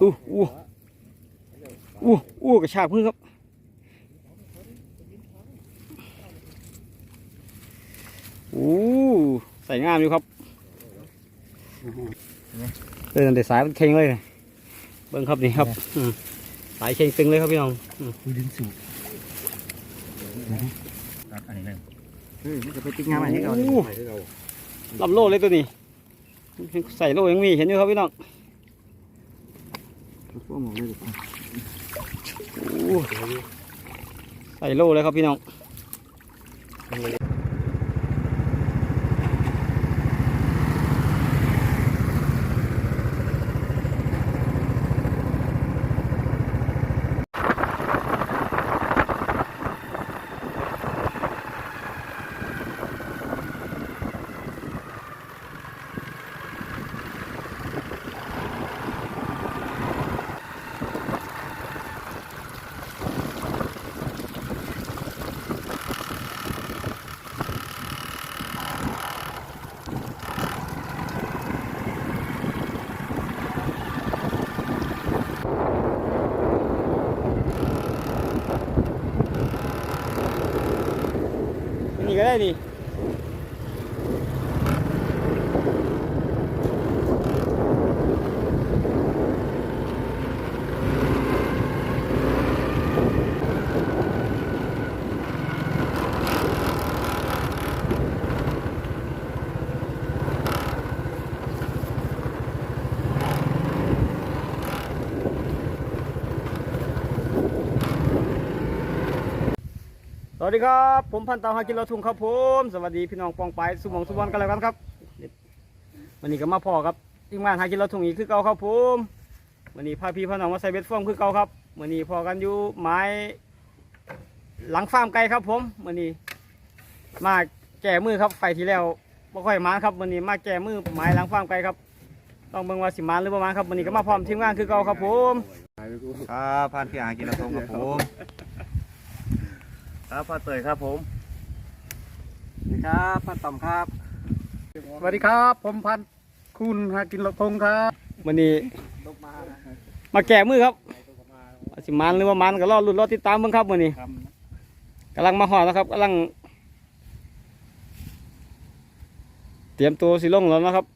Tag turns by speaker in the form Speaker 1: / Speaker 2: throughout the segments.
Speaker 1: อู้อู้อู้อู้กระชากมือครับอู้ใส่งามอยู่ครับเออนั่นเด็ดสายมันเข่งเลยนะเบิ้งครับนี่ครับอืมสายเข่งตึงเลยครับพี่น้องอืม
Speaker 2: คุยดินสูบตัดอันนี้เลยเฮ้ยมันจะไปติ๊กงานอะไรให้เรา
Speaker 1: อู้ลำโลเลยตัวนี้ใส่โลยังมีเห็นอยู่ครับพี่น้อง
Speaker 2: พวกหมอเลย
Speaker 1: อู้ใส่โลเลยครับพี่น้อง นี่ก็ได้ วัสดีครับ ผมพันตาหากินเราทุ่งครับผมสวัสดีพี่น้องปองไปสุมองสุวรรณกันแล้วกันครับวันนี้ก็มาพอครับทีมงานหากินเราทุ่งอีกคือเก่าครับผมวันนี้พาพี่พาน้องมาใส่เบ็ดฟ้อมคือเก่าครับวันนี้พอกันอยู่ไม้หลังฟาร์มไก่ครับผมวันนี้ มาแก้มือครับไฟที่แล้วบ่ค่อยมาครับวันนี้มาแก้มือไม้หลังฟาร์มไก่ครับต้องเบิ่งว่าสิมาหรือบ่มาครับวันนี้ก็มาพร้อมทีมงานคือเก่าครับผม
Speaker 2: ครับพันพี่อากินละทงครับผม
Speaker 3: ครับพ่อเตยครับผม
Speaker 2: สวัสดีครับพันต่อมครับ
Speaker 3: สวัสดีครับ ผมพันธุ์คุณหากินละทงครับ
Speaker 1: วันนี้มาแก้มือครับว่าสิมันหรือว่ามันก็รอลุ้นรอติดตามเบิ่งครับวันนี้กำลังมาหอดนะครับกำลัง เตรียมตัวสิลงแล้วนะครับ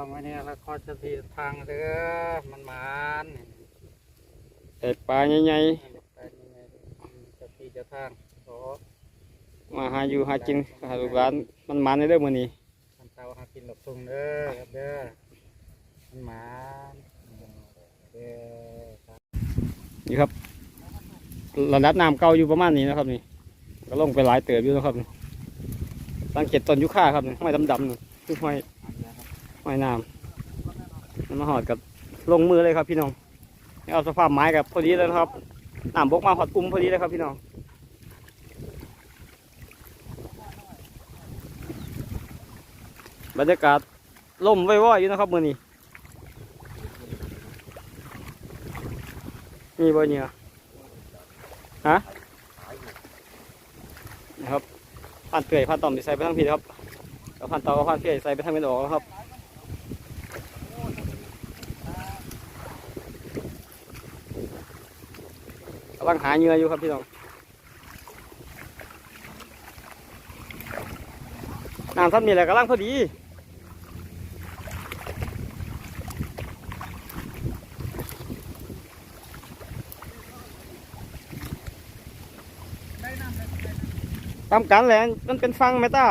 Speaker 3: อ่าวันนี้เราขอจะทีทางเด้อมันมาน
Speaker 1: เอ็ดปลาใหญ่
Speaker 3: ไปยังไงจะทีจะทางขอ
Speaker 1: ๆมาหาอยู่หากินหาลูกหลานมันมันในเรื่องมือนี้
Speaker 3: พันเตาหากินละทงเด้อครับเด้อมันมานเด้อครับ
Speaker 1: นี่ครับระดับน้ำเก่าอยู่ประมาณนี้นะครับ นี่ ก็ลงไปหลายเติบอยู่นะครับนี่สังเกตต้นยุค่าครับนี่ห้อยดำๆนี่คือห้อย หอยน้ำมันมาหอดกับลงมือเลยครับพี่น้องเอาสภาพไม้กับพอดีเลยนะครับน้ำบกมาหอดอุ้มพอดีเลยครับพี่น้องบรรยากาศล่มว่อยๆอยู่นะครับมือนี้มีบ่เนี่ยฮะนะครับพันเปื่อยพันต่อมใส่ไปทั้งผิดครับแล้วพันต่อกับพันเปื่อยใส่ไปทั้งเป็นออกแล้วครับ ลังหาเหยื่ออยู่ครับพี่น้องน้ำท่านมีอะไรกำลังพอดีตามกันแหละมันเป็นฟังไหมตา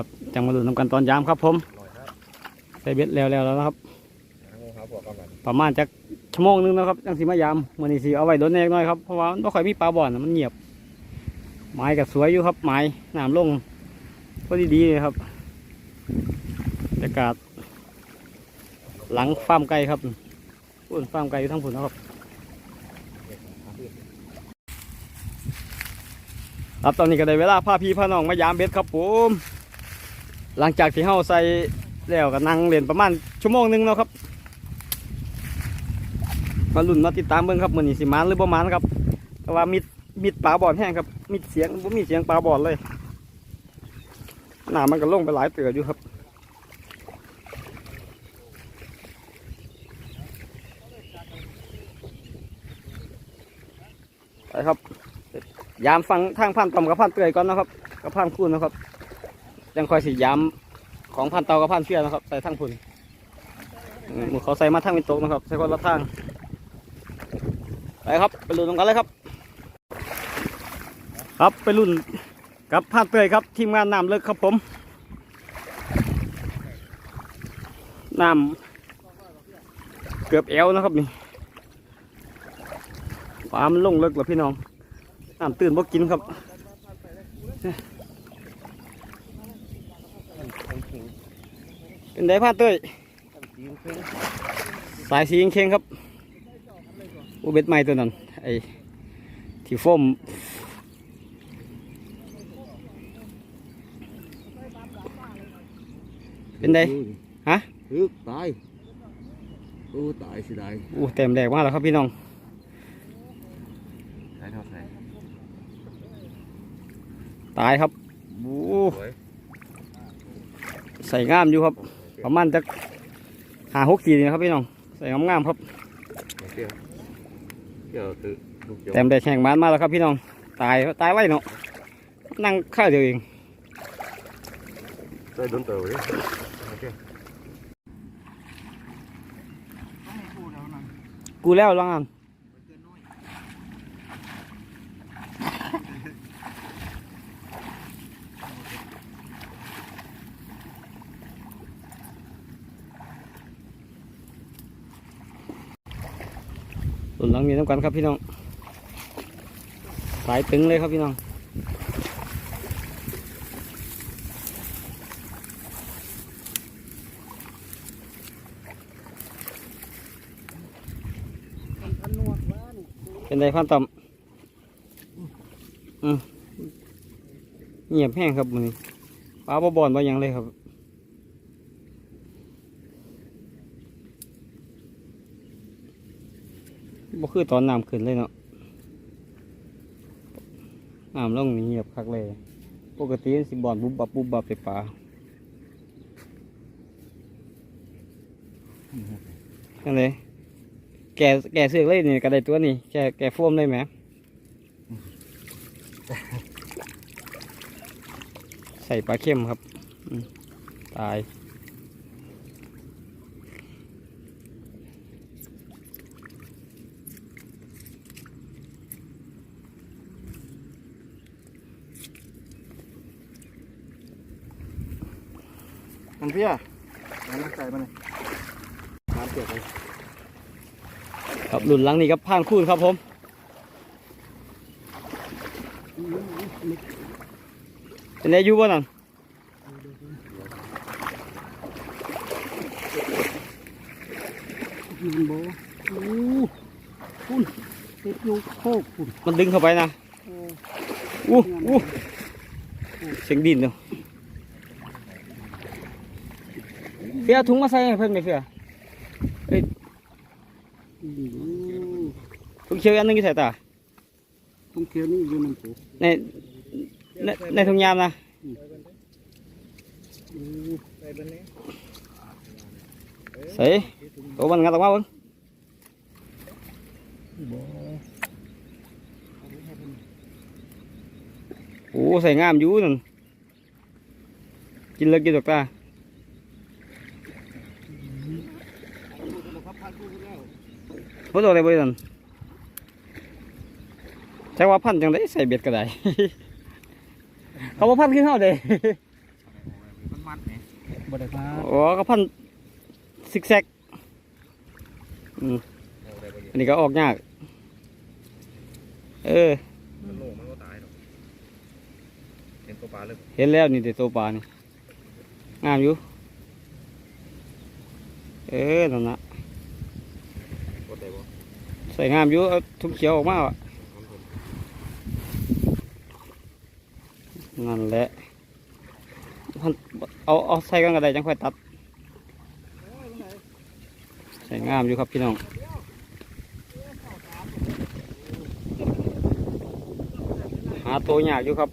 Speaker 1: ครับจังมาดูน้ำกันตอนยามครับผมใส่เบ็ดแล้วแล้วแล้วนะครับ ประมาณจักชั่วโมงหนึงนะครับจังสีมายามมื่อนี้สิเอาไว้โดนแน่น้อยครับเพราะว่ามันไม่ค่อยมีปลาบ่อนมันเงียบไม้ก็สวยอยู่ครับไม้น้ำลงก็ดีๆครับบรรยากาศ หลังฟาร์มไก่ครับพุ่นฟาร์มไก่อยู่ทั้งผุนนะครับครับตอนนี้ก็ได้เวลาพาพี่พาน้องมายามเบ็ดครับผม หลังจากที่เฮาใส่แล้วก็นั่งเล่นประมาณชั่วโมงหนึงแล้วครับ มาลุ้นมาติดตามเบิ่งครับมือนี้สิมานหรือบ่มานครับแต่ว่ามิดมิดปลาบอดแห้งครับ มิดเสียงบ่มีเสียงปลาบอดเลยหนามันก็ลงไปหลายเตืออยู่ครับไปครับยามฟังทางพันต่อมกับพันเตือยก่อนนะครับกับพันคูนนะครับ ยังคอยสิยามของพันเตากับพันเฟียนะครับใส่ทางพุ่นอืมเขาใส่มาทางวินโตกนะครับใส่คนละทางไปครับไปลุ้นกันเลยครับ ครับไปลุ้นกับพานเตยครับทีมงานน้ำเลิกครับผมน้ำเกือบเอวนะครับนี่ปลามันลงเลิกแล้วพี่น้องน้ำตื่นบ่กินครับ เป็นไดพานเตยสายสีเข่งๆครับ อุเบ็ดใหม่ตัวนั้นไอ้ที่โฟมเป็นไดฮะ
Speaker 2: ฮึกตายโอ้ตายสิได้
Speaker 1: อู้เต็มแดกมากแล้วครับพี่น้อง
Speaker 2: ใช่เท่าไหร่
Speaker 1: ตายครับอู้ใส่งามอยู่ครับ ประมาณจะหาหกขีดนี่นะครับพี่น้องใส่งามๆครับ
Speaker 2: เดี๋ยวเดี๋ยวคือลูกเจ้า
Speaker 1: เต็มแดกแข่งมันมาแล้วครับพี่น้องตายตายไว้เนาะนั่งข้าวเดียวเอง
Speaker 2: ใส่โดนเต่าเลยโอเค
Speaker 1: กูแล้วลองอ่าน ส่วนหลังมีน้ำกันครับพี่น้อง สายตึงเลยครับพี่น้องเป็นไงความต่ำอืมเงียบแห้งครับมือนี้ปลาบ่บอนบ่ยังเลยครับ บ่ คือตอนน้ำขึ้นเลยเนาะน้ำลงนี่เงียบคักเลย ปกติมันสิบอนบุบบับบุบบับไปปลาจังเลยแกแกเสือกเลยนี่ก็ไดตัวนี่แกแกโฟมเลยไหมใส่ปลาเข้มครับ ตาย
Speaker 3: เพี้ยมันใส่มันน้ำเปียกเลย
Speaker 1: ครับหลุนหลังนี่ครับผ่านคูนครับผมเป็นไงอยู่บ่นั่น
Speaker 3: มันโบอู้คุณติดอยู่โคกคุณ
Speaker 1: มันดึงเข้าไปนะอู้อู้เสียงดินเนาะ เฟียเอาถุงมาใส่ให้เพิ่นไหมเฟียถุงเขียวอันหนึงอยู่ใส่ตา
Speaker 3: ต้องเคี้ยวนี่อยู่มันถูก
Speaker 1: ในในในถุงยามนะ
Speaker 3: ใส่ บันนี้
Speaker 1: ใส่ตัวมันงัดออกมาเบิ่งโอ้ใส่งามอยู่นั่นกินเลิกกินดอกตาพอตัวอะไรบ่นั่นใช่ว่าพันจังได้ใส่เบ็ดก็ได้ เขาบ่พันขึ้นเฮาเด้
Speaker 3: บ่ได้มา
Speaker 1: อ๋อก็พันซิกแซกอืม
Speaker 2: เอาได้บ่เย
Speaker 1: อันนี้ก็ออกยาก เออ
Speaker 2: มันโลมันก็ตายหรอกเห็นตัวปลาเลย
Speaker 1: เห็นแล้วนี่แต่ตัวปลานี่งามอยู่ เออนั่นนะ
Speaker 2: กดได้บ่
Speaker 1: ใส่งามอยู่เอาทุกเขียวออกมาว่ะนั่นแหละพันเอาเอาใส่กันกระไดจังค่อยตัดใส่งามอยู่ครับพี่น้องหาตัวยากอยู่ครับ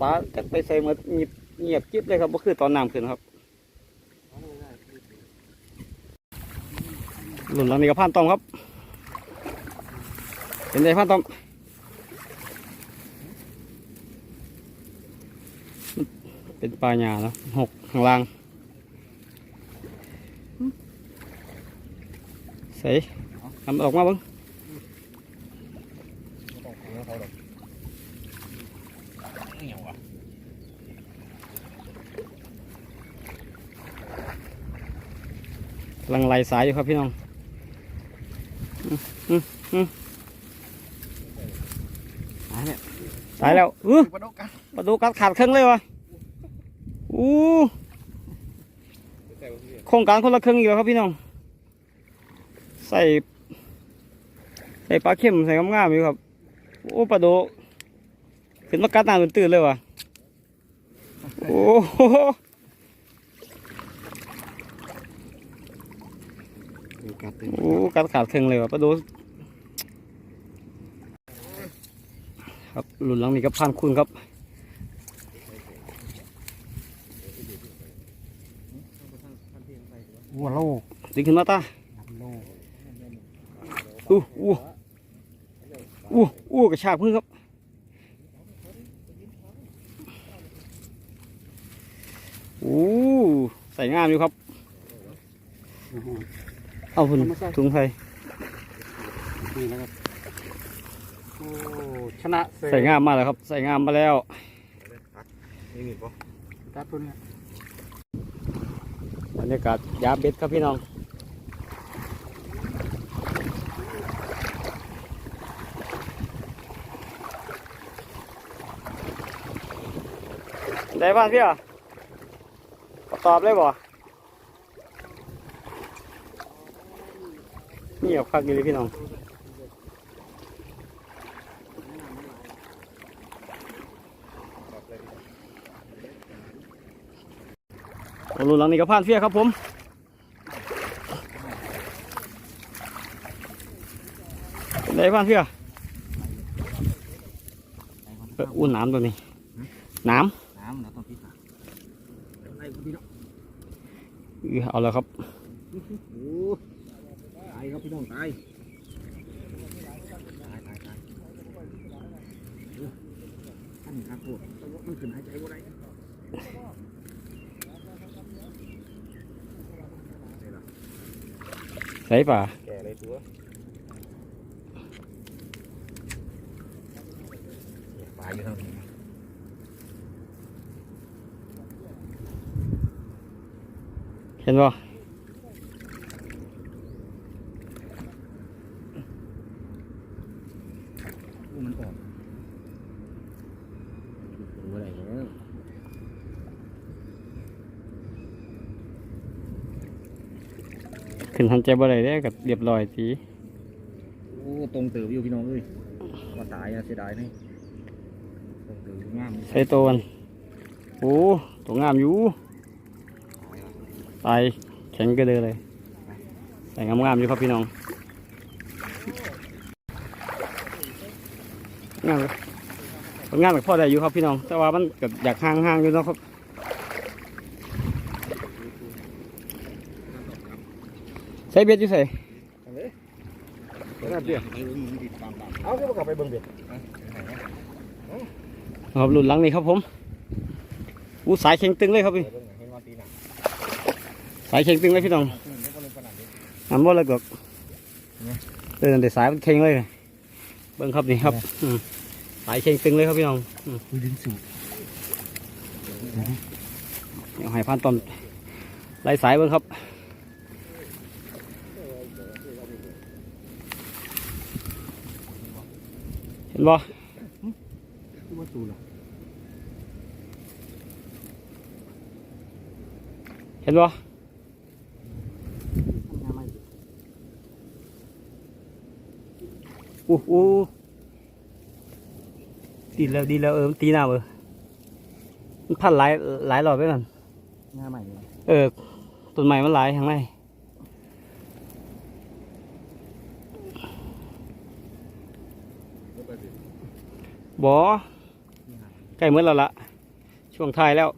Speaker 1: ปลาจะไปใส่มาเงียบเงียบจิ๊บเลยครับก็คือตอนน้ำขึ้นครับหลุนหลังนี้ก็ผ่านตอมครับ เป็นไงผ่านตอมเป็นปลาหยาเนาะหกข้างล่างใส่ทำออกมาบ้าง
Speaker 2: กำ
Speaker 1: ลังไหลสายอยู่ครับพี่น้อง อืมอืมอืมสายแล้ว สายแล้วอื้อ
Speaker 3: ปลาดกกัน
Speaker 1: ประตูกัดขาดครึ่งเลยวะอู้
Speaker 2: แต่ว่าพี่
Speaker 1: โครงการคนละครึ่งอีกแล้วครับพี่น้อง ใส่ ใส่ปลาเข็มใส่งามๆอยู่ครับ โอ้ปลาโดขึ้นมากัดหน้าตื่นๆเลยวะโอ้โห
Speaker 2: ดูกัดเลย
Speaker 1: โอ้กัดขาดครึ่งเลยวะปลาโด ครับหลุนหลังนี้ก็พันคุณครับ
Speaker 3: วัวโลก
Speaker 1: ดึงขึ้นมาตา
Speaker 3: โลก
Speaker 1: อู้อู้อู้อู้กระชากพื้นครับอู้ใส่งามอยู่ครับ เอาคุณถุงไทย
Speaker 3: นี่นะครับโอ้ ชนะเส
Speaker 1: ใส่งามมาแล้วครับ ใส่งามมาแล้ว
Speaker 2: นี่มีปะ
Speaker 3: ตัดตัวเนี้ย
Speaker 1: บรรยากาศยามเบ็ดครับพี่น้องได้บ้านพี่อะตอบเลยบ่นี่เอาคักอยู่เลยพี่น้อง เอาลุนหลังนี้ก็ผ่านเฟียครับผมเป็นไงผ่านเฟียเอ้ยอุ่นน้ำตัวนี้น้
Speaker 3: น้ำนะต้องพิจารณาไล่พี่น้องำ
Speaker 1: อื้อเอาแล้วครับ
Speaker 3: โอ้ตายครับพี่น้องตายตายตายตายโอ้ท่านครับพวกมันขึ้นหายใจบ่ได้
Speaker 1: ใส่ป่า
Speaker 2: แก่เลยตัวปลาอยู่ทางนี้
Speaker 1: เห็นบ่
Speaker 3: อู้มันออกดูอะไรแล้ว
Speaker 1: ขึ้นทันใจบ่ได้ได้กับเรียบร้อยที
Speaker 3: โอ้ตรงเติบอยู่พี่น้องเอ้ยว่าตายอะเสียดายนี่ตรงเติบงาม
Speaker 1: ใส่ตัวมันโอ้ตัวงามอยู่ตายแข็งกระเดือเลยใส่งามๆอยู่ครับพี่น้องงามเลยผลงานกับพ่อได้อยู่ครับพี่น้อง แต่ว่ามันก็อยากห่างๆอยู่เนาะครับ ใส่เบ็ดอยู่ใส่
Speaker 2: น่าเบี้ย
Speaker 3: เอาก็กลับไปเบิ่งเบ็ด
Speaker 1: ครับหลุดหลังนี่ครับผมอู้สายเข่งตึงเลยครับพี่
Speaker 2: เบิ่งเห็นว่าตีหนัก
Speaker 1: สายเข่งตึงเลยพี่น้อง
Speaker 2: ขึ้นแล้วก็เลยขนาดนี้
Speaker 1: อันบ่เลยกดเออแต่สายมันเข่งเลยเบิ่งครับนี่ครับอืมสายเข่งตึงเลยครับพี่น้องอืม
Speaker 3: คุยดินสูง
Speaker 1: เดี๋ยวให้พันตอมไล่สายเบิ้งครับ เห็น บ่
Speaker 3: คือว่าตูเหรอ
Speaker 1: เห็นบ่
Speaker 3: ทำงานไม่
Speaker 1: อู้อู้ดีแล้วดีแล้วเออมันตีหน้าเออมันพันหลายหลายรอบไปกัน
Speaker 3: งานใหม่เลย
Speaker 1: เออต้นไม้มันหลายข้างใน บ่ใกล้เมื่อแล้วละช่วงท้ายแล้ว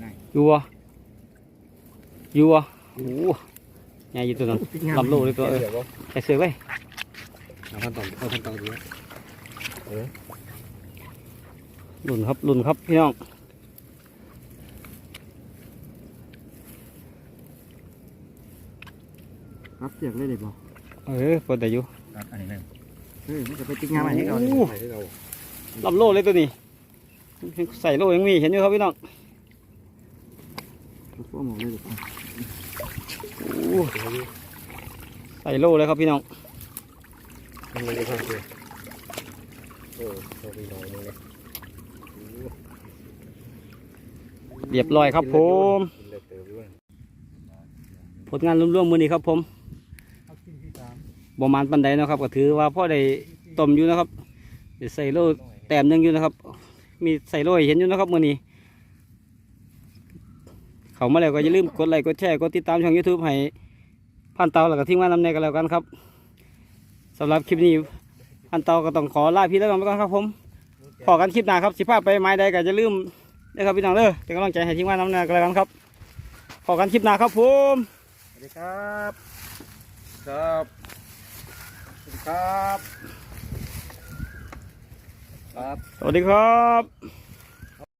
Speaker 3: ไหน
Speaker 1: อยู่วะอยู่วะโอ้โหใหญ่อยู่ตัวนั้นลำโลเลยตัวเออ
Speaker 2: เดี๋ยวก็
Speaker 1: ใส่เสื้อไว้
Speaker 2: เอาพันต่อเอาพันต่อดีนะ
Speaker 1: หลุนครับหลุนครับพี่น้อง
Speaker 3: รับเสียกเลยเด็กบอก
Speaker 1: เออพอแต่อยู่
Speaker 2: ครับอันนี้แม่ง
Speaker 3: เฮ้ยมันจะไปติ๊กงานใหม่ให้เรา
Speaker 1: โอ้
Speaker 2: ใหม่ที่เรา
Speaker 1: ลำโลเลยตัวนี้ ใส่โลยังมีเห็นอยู่ครับพี่น้อง
Speaker 3: พวกหมอเลยเด็ก
Speaker 1: โอ้ใส่โลเลยครับพี่น้อง
Speaker 2: มันไม่ได้ทำเลยโอ้โชคดีน้อยเลย
Speaker 1: เรียบร้อยครับผม
Speaker 2: เลือดเติมด้วย
Speaker 1: ผลงานรวมๆมือนี้ครับผม
Speaker 3: เอากินที่สาม
Speaker 1: บประมาณปันใดเนาะครับ ก็ถือว่าพ่อได้ต้มอยู่นะครับได้ใส่โลแต้มหนึงอยู่นะครับ มีใส่โลเห็นอยู่นะครับมือนี้ เขามาแล้วก็อย่าลืมกดไลค์กดแชร์กดติดตามช่อง YouTube ให้พันเตาแล้วก็ทิ้งไว้นำในกันแล้วกันครับสำหรับคลิปนี้พันเตาก็ต้องขอลาพี่แล้วกันไปก่อนครับผมพอกันคลิปหน้าครับสิภาพไปไม้ใดก็จะลืมนะครับพี่น้องเด้อเป็นกำลังใจให้ทิ้งไว้นำในกันแล้วกันครับพอกันคลิปหน้าครับผม
Speaker 3: สวัสดีครับ
Speaker 2: ครับ
Speaker 3: ครับ
Speaker 2: ครับ
Speaker 1: สวัสดีครับ